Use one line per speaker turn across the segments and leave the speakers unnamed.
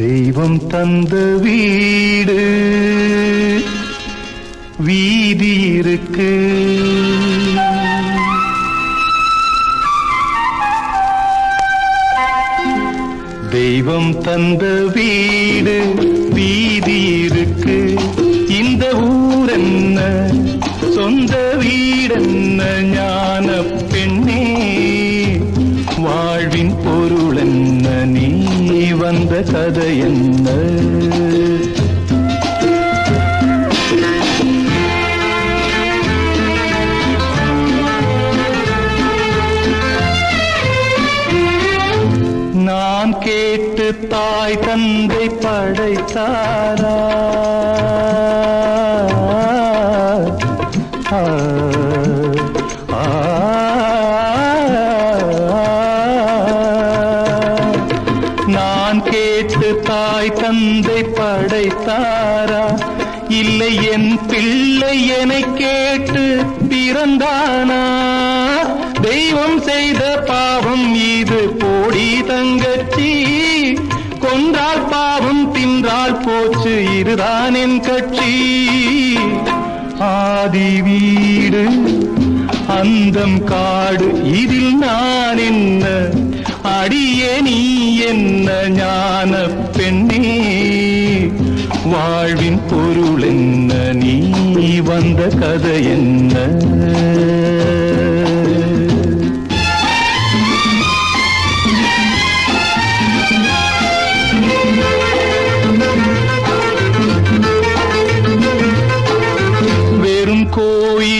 தெய்வம் தந்த வீடு வீதி இருக்கு. தெய்வம் தந்த வீடு வீதி இருக்கு. இந்த ஊரன் வாழ்வின் பொருள் என்ன? நீ வந்த கதை என்ன? நான் கேட்டு தாய் தந்தை படைத்தாரா? தாய் தந்தை படைத்தாரா? இல்லை என் பிள்ளை என கேட்டு பிறந்தானா? தெய்வம் செய்த பாவம் இது போடி தங்கச்சி. கொன்றால் பாவம் தின்றால் போச்சு இதுதான் என் கட்சி. ஆதி வீடு அந்தம் காடு இதில் நான் என்ன அடியே நீ என்ன ஞான பெண்ணே? வாழ்வின் பொருள் என்ன? நீ வந்த கதை என்ன? வெறும் கோயில்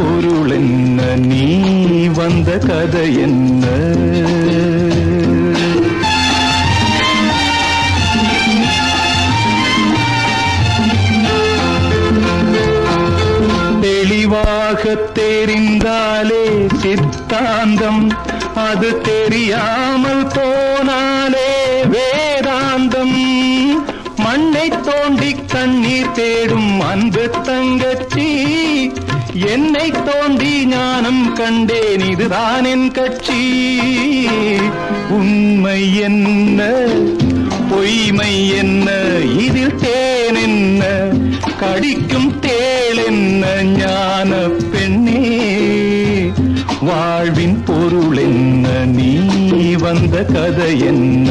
பொருள் என்ன நீ வந்த கதை என்ன? தெளிவாக தெரிந்தாலே சித்தாந்தம். அது தெரியாமல் போனாலே வேதாந்தம். மண்ணை தோண்டி தண்ணீர் தேடும் அன்பு தங்கச்சி. என்னை தோன்றி ஞானம் கண்டேன் இதுதான் என் கட்சி. உண்மை என்ன பொய்மை என்ன இதில் தேன் என்ன கடிக்கும் தேள் என்ன ஞான பெண்ணே. வாழ்வின் பொருள் என்ன நீ வந்த கதை என்ன?